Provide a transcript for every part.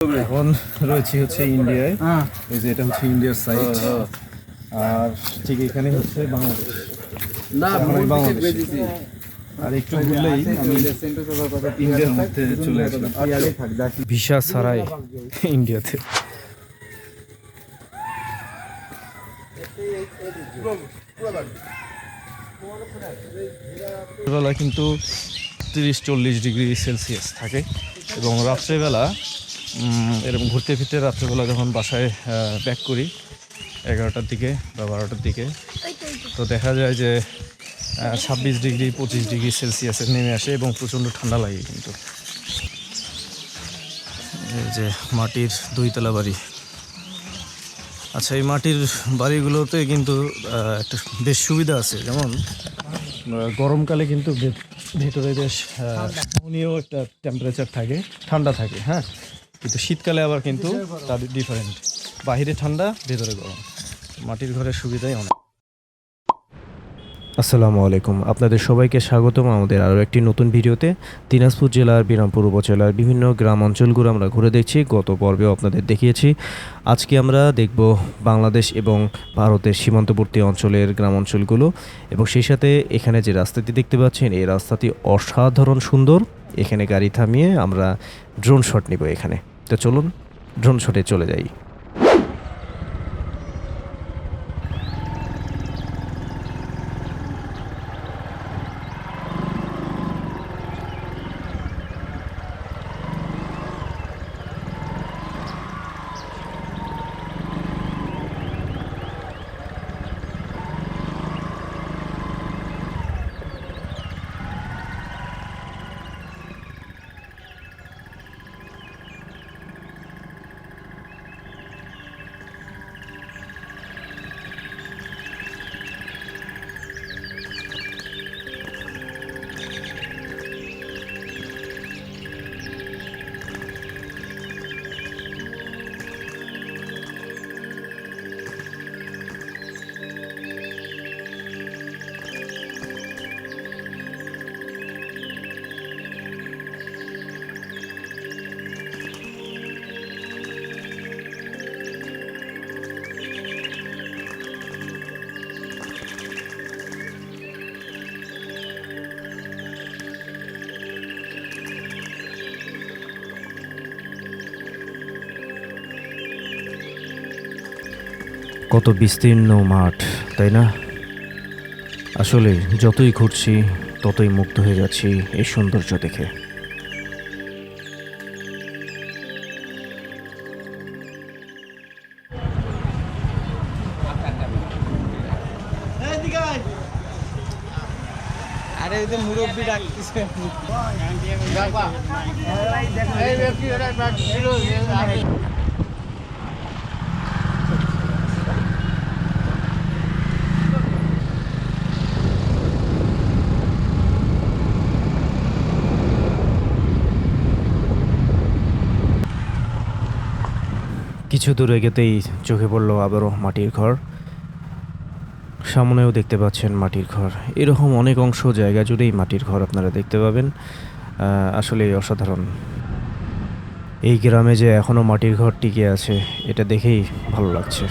এখন রয়েছে হচ্ছে ইন্ডিয়ায়। এই যে এটা হচ্ছে ইন্ডিয়ার সাইড আর ঠিক এখানে হচ্ছে বাংলাদেশ। না বাংলাদেশে। আর একটু ঘুরলেই আমি ইন্ডিয়ার মধ্যে চলে আসলাম। ভিসা ছাড়াই ইন্ডিয়াতে। বেলা কিন্তু তিরিশ চল্লিশ ডিগ্রি সেলসিয়াস থাকে। এবং রাত্রেবেলা এরকম ঘুরতে ফিরতে রাত্রেবেলা যখন বাসায় ব্যাক করি এগারোটার দিকে বা বারোটার দিকে তো দেখা যায় যে ছাব্বিশ ডিগ্রি পঁচিশ ডিগ্রি সেলসিয়াসে নেমে আসে এবং প্রচণ্ড ঠান্ডা লাগে কিন্তু। এই যে মাটির দুইতলা বাড়ি। আচ্ছা এই মাটির বাড়িগুলোতে কিন্তু একটা বেশ সুবিধা আছে যেমন গরমকালে কিন্তু ভেতরে বেশ একটা টেম্পারেচার থাকে ঠান্ডা থাকে হ্যাঁ? কিন্তু শীতকালে আবার কিন্তু তার ডিফারেন্ট বাইরে ঠান্ডা, ভেতরে গরম। মাটির ঘরের সুবিধাই অনেক। আসসালামু আলাইকুম। আপনাদের সবাইকে স্বাগতম আমাদের আরও একটি নতুন ভিডিওতে। দিনাজপুর জেলার, বিরামপুর উপজেলার বিভিন্ন গ্রাম অঞ্চলগুলো আমরা ঘুরে দেখছি। গত পর্বেও আপনাদের দেখিয়েছি। আজকে আমরা দেখব বাংলাদেশ এবং ভারতের সীমান্তবর্তী অঞ্চলের গ্রাম অঞ্চলগুলো। এবং সেই সাথে এখানে যে রাস্তাটি দেখতে পাচ্ছেন, এই রাস্তাটি অসাধারণ সুন্দর। এখানে গাড়ি থামিয়ে আমরা ড্রোন শট নিব এখানে। তো চলুন ড্রোন শটে চলে যাই। কত বিস্তীর্ণ মাঠ তাই না? আসলে যতই ঘুরছি ততই মুগ্ধ হয়ে যাচ্ছি এই সৌন্দর্য দেখে। আরে ওই যে মুরব্বী ডাকতেছে। এই ব্যক্তি কিছু দূরে গেতেই চোখে পড়ল আবারও মাটির ঘর। সামনেও দেখতে পাচ্ছেন মাটির ঘর। এরকম অনেক অংশ জায়গা জুড়েই মাটির ঘর আপনারা দেখতে পাবেন। আসলে অসাধারণ। এই গ্রামে যে এখনও মাটির ঘর টিকে আছে, এটা দেখেই ভালো লাগছে।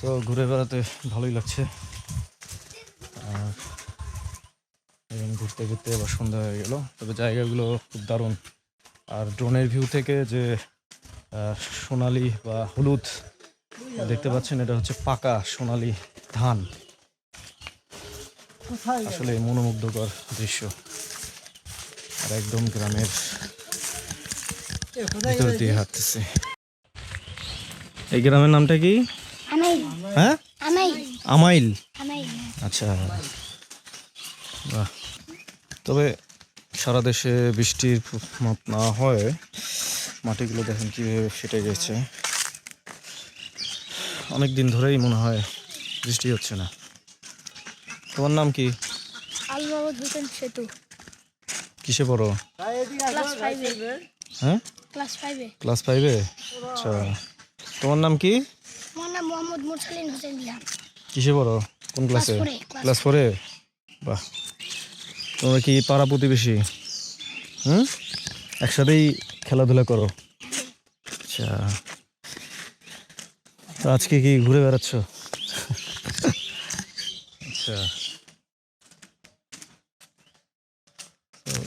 তো ঘুরে বেড়াতে ভালোই লাগছে। আর ঘুরতে ঘুরতে এবার সন্ধ্যা হয়ে গেল। তবে জায়গাগুলো খুব দারুণ। আর ড্রোনের ভিউ থেকে যে সোনালি বা হলুদ দেখতে পাচ্ছেন এটা হচ্ছে পাকা সোনালি ধান। আসলে মনোমুগ্ধকর দৃশ্য। আর একদম গ্রামের ভিতর দিয়ে হাঁটতেছে। এই গ্রামের নামটা কি? হ্যাঁ? আমাইল। আচ্ছা। বাহ। তবে সারা দেশে বৃষ্টির মাপ না হয় মাটিগুলো দেখেন কীভাবে ফেটে গেছে। অনেক দিন ধরেই মনে হয় বৃষ্টি হচ্ছে না। তোমার নাম কি? সেতু। কিসে পড়ো? হ্যাঁ? ক্লাস ফাইভে? আচ্ছা। তোমার নাম কি? নাম মোহাম্মদ মুরসালিন হোসেন বিহান কিসে পড়ো? কোন ক্লাসে ক্লাস? ফোরে বাহ। তোমরা কি পাড়া প্রতিবেশী? হুম? একসাথেই খেলাধুলা করো? আচ্ছা। তো আজকে কি ঘুরে বেড়াচ্ছ? আচ্ছা।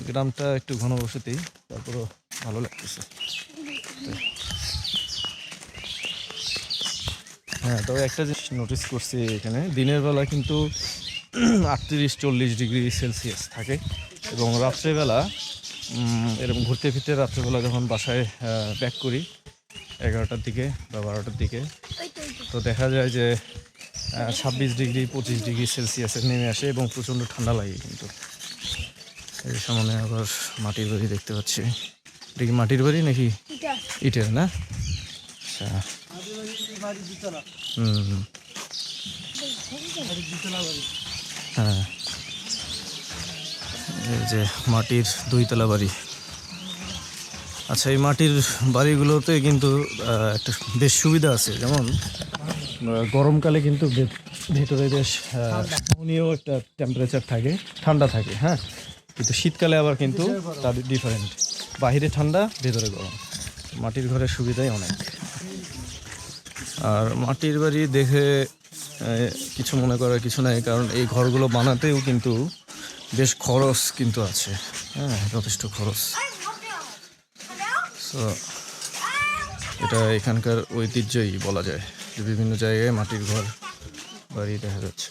গ্রামটা একটু ঘনবসতি তারপরও ভালো লাগতেছে। হ্যাঁ তবে একটা জিনিস নোটিস করছি এখানে দিনের বেলা কিন্তু আটত্রিশ চল্লিশ ডিগ্রি সেলসিয়াস থাকে এবং রাত্রেবেলা এরকম ঘুরতে ফিরতে রাত্রেবেলা যখন বাসায় ব্যাক করি এগারোটার দিকে বা বারোটার দিকে তো দেখা যায় যে ছাব্বিশ ডিগ্রি পঁচিশ ডিগ্রি সেলসিয়াসে নেমে আসে এবং প্রচণ্ড ঠান্ডা লাগে কিন্তু। এর সামনে আবার মাটির বাড়ি দেখতে পাচ্ছি। এটা কি মাটির বাড়ি নাকি? ইটের না? আচ্ছা। হ্যাঁ। এই যে মাটির দুইতলা বাড়ি। আচ্ছা এই মাটির বাড়িগুলোতে কিন্তু একটা বেশ সুবিধা আছে যেমন গরমকালে কিন্তু ভেতরে বেশ সহনীয় একটা টেম্পারেচার থাকে ঠান্ডা থাকে হ্যাঁ? কিন্তু শীতকালে আবার কিন্তু তাদের ডিফারেন্ট বাহিরে ঠান্ডা ভেতরে গরম। মাটির ঘরের সুবিধাই অনেক। আর মাটির বাড়ি দেখে কিছু মনে করার কিছু নাই, কারণ এই ঘরগুলো বানাতেও কিন্তু বেশ খরচ কিন্তু আছে। হ্যাঁ যথেষ্ট খরচ। তো এটা এখানকার ঐতিহ্যই বলা যায়, যে বিভিন্ন জায়গায় মাটির ঘর, বাড়ি দেখা যাচ্ছে।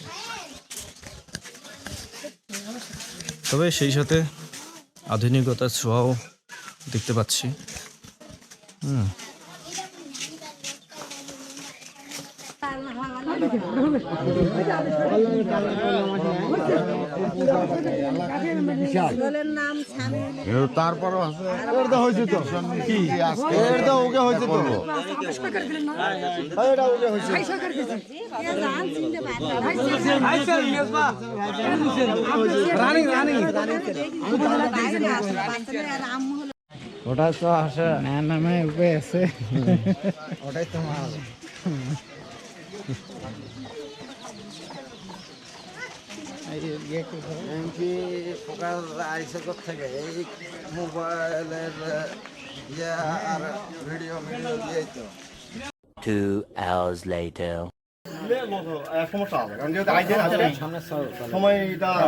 তবে সেই সাথে আধুনিকতার ছোঁয়াও দেখতে পাচ্ছি। হুম। তারপরও আছে। এটা হয়েছে তো? কি? এটা ওকে হয়েছে তো? এটা ওকে হয়েছে। ওটা তো আসে। না নামে উপায় আছে। ওটাই তো মাল। ফোকাস আইসে থেকে এই মোবাইলের ইয়ে আর ভিডিও ভিডিও দিয়েই তো Two hours later.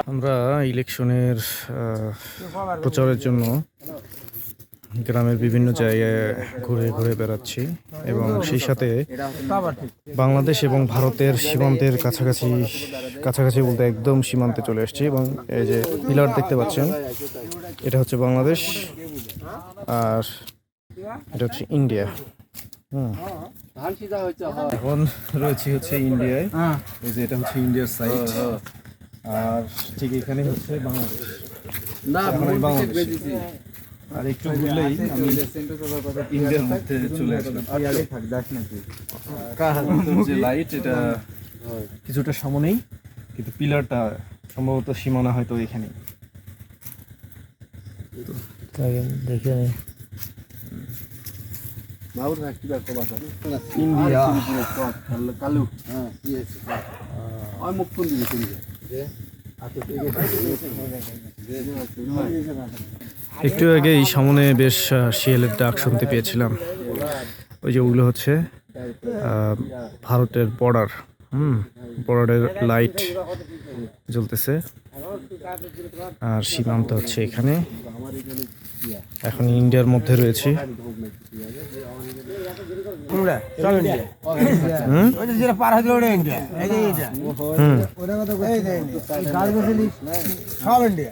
আমরা ইলেকশনের প্রচারের জন্য গ্রামের বিভিন্ন জায়গায় ঘুরে ঘুরে বেড়াচ্ছি এবং সেই সাথে বাংলাদেশ এবং ভারতের সীমান্তের কাছাকাছি কাছাকাছি বলতে একদম সীমান্তে চলে এসেছি এবং এই যে পিলার দেখতে পাচ্ছেন এটা হচ্ছে বাংলাদেশ আর এটা হচ্ছে ইন্ডিয়া। হুম। এখন রয়েছি হচ্ছে ইন্ডিয়ায়। এই যে এটা হচ্ছে ইন্ডিয়ার সাইড আর ঠিক এখানে হচ্ছে বাংলাদেশ। আমি বাংলাদেশে। আর একটু ঘুরলেই আমি ইন্ডিয়ার মধ্যে চলে আসলাম যে লাইট এটা কিছুটা সামনেই কিন্তু পিলারটা সম্ভবত সীমানা হয়তো এখানে দেখে নেই ইন্ডিয়া কালু হ্যাঁ ওই মুখ কোন দিকে তুমি একটু আগে এই সামনে বেশ শিয়ালের ডাক শুনতে পেয়েছিলাম। ওই যে ওগুলো হচ্ছে ভারতের বর্ডার হুম বর্ডারের লাইট জ্বলতেছে। আর সীমান্ত হচ্ছে এখানে। এখন ইন্ডিয়ার মধ্যে রয়েছে। সব ইন্ডিয়া। হুম? ওই যে যেটা পার হয়ে ওটা ইন্ডিয়া। এই যে এইটা। হুম। ওটা কথা এই যে গাছ সব ইন্ডিয়া।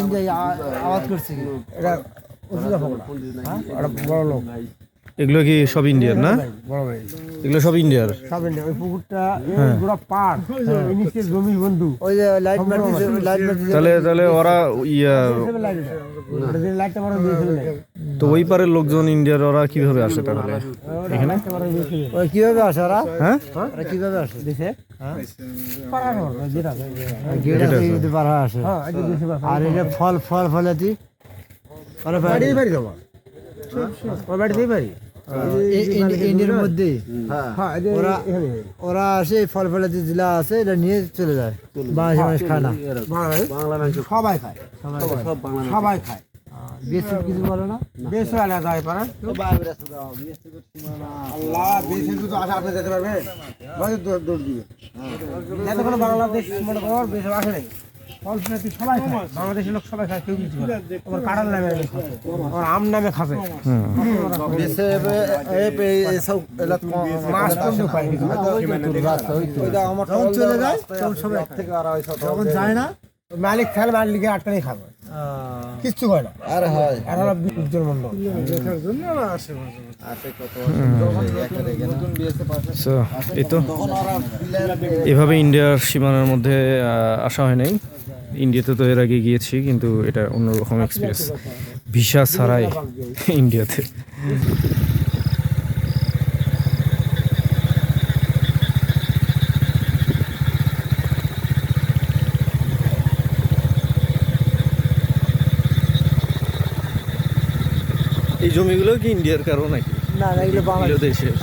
ইন্ডিয়া আওয়াজ করছে এটা ওষুধ হ্যাঁ? বড় লোক। এগুলো কি সব ইন্ডিয়ার না? এগুলো সব ইন্ডিয়ার? সব ইন্ডিয়া ওই পুকুরটা পুরো পার। এই নিচে জমির বন্ধু। ওই যে লাইট মারতেছে লাইট মারতেছে তাহলে তাহলে ওরা ইয়া লাইটটা বড় দিয়েছিল তো ওই পারের লোকজন ইন্ডিয়ার ওরা কীভাবে আসে তাহলে? এখানে? ওই কীভাবে আসে ওরা? হ্যাঁ? ওরা কীভাবে আসে? দেশে যদি পার আর এটা ফল ফল ফলাতি ওরা বাড়ি বাড়ি। যাব ওর বাড়িতেই বাড়ি? ইন্ডিয়ার মধ্যে? ওরা ওরা আসে ফল ফলাতি জেলা আছে এটা নিয়ে চলে যায়। বাংলাদেশের মানুষ খায় না। বাংলা মানুষ সবাই খায়। সবাই খায়। বেশি কিছু বলে না। বেশি আলাদা হয় পারে আল্লাহ বেশি কিছু আশা আপনি যেতে পারবে দৌড় দৌড় দিবে যাতে কোনো বাংলাদেশ মনে কর বেশি আসে নাই। সবাই খায়? বাংলাদেশের লোক সবাই খায় কেউ কিছু করে আমার কাঁঠাল নামে আমার আম নামে খাবে। মাছ পর্যন্ত পাই চলে যায় যখন যায় না মালিক মালিকে আটটাই খাবে। কিচ্ছু করে না। আরে হয়। আর হলো উজ্জ্বল মন্ডল দেখার জন্য আসে এই তো। এভাবে ইন্ডিয়ার সীমানার মধ্যে আসা হয় নাই। ইন্ডিয়াতে তো এর আগে গিয়েছি কিন্তু এটা অন্যরকম এক্সপিরিয়েন্স ভিসা ছাড়াই ইন্ডিয়াতে। এই জমিগুলো কি ইন্ডিয়ার কারও নাকি? না না এগুলো বাংলা এগুলো দেশের?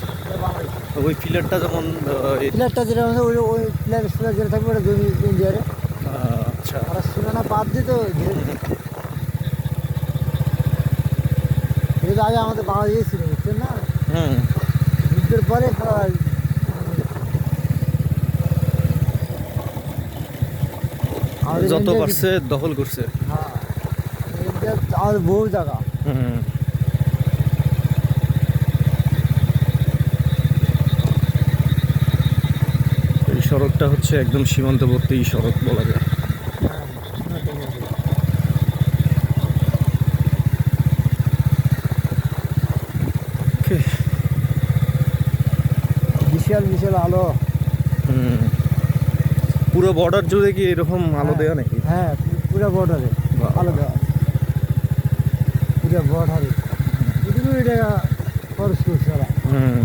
ওই ফিলারটা যেমন এই- যেটা ওই প্লেয়ার যেটা থাকবে ওটা জমি ইন্ডিয়ারে আহ, আচ্ছা ওরা সীমানা বাদ দিত এটা আগে আমাদের বাংলাদেশে ছিল বুঝছেন না? হুম। যুদ্ধের পরে যত পারছে দখল করছে। হ্যাঁ ইন্ডিয়া আমাদের বহু জায়গা। হুম। সড়কটা হচ্ছে একদম সীমান্তবর্তী সড়ক বলা যায়। বিশাল বিশাল আলো। পুরো বর্ডার জুড়ে কি এরকম আলো দেওয়া নাকি? হ্যাঁ পুরো বর্ডারে আলো দেওয়া। পুরো বর্ডারে এটা খরচ করছে ওরা। হুম।